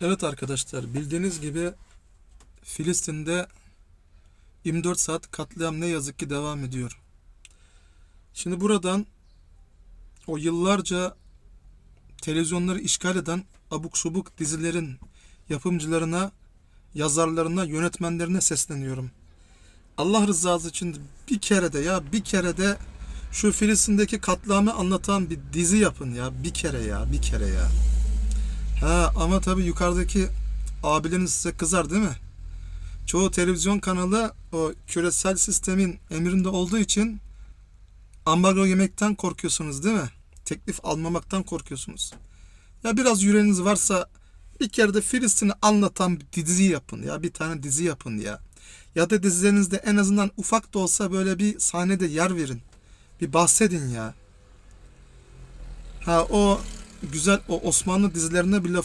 Evet arkadaşlar bildiğiniz gibi Filistin'de 24 saat katliam ne yazık ki devam ediyor. Şimdi buradan o yıllarca televizyonları işgal eden abuk subuk dizilerin yapımcılarına, yazarlarına, yönetmenlerine sesleniyorum. Allah rızası için bir kere de ya bir kere de şu Filistin'deki katliamı anlatan bir dizi yapın ya bir kere ya bir kere ya. Ha ama tabii yukarıdaki abileriniz size kızar değil mi? Çoğu televizyon kanalı o küresel sistemin emrinde olduğu için ambargo yemekten korkuyorsunuz değil mi? Teklif almamaktan korkuyorsunuz. Ya biraz yüreğiniz varsa bir kere de Filistin'i anlatan bir dizi yapın ya. Bir tane dizi yapın ya. Ya da dizilerinizde en azından ufak da olsa böyle bir sahnede yer verin. Bir bahsedin ya. Ha o güzel o Osmanlı dizilerine bir laf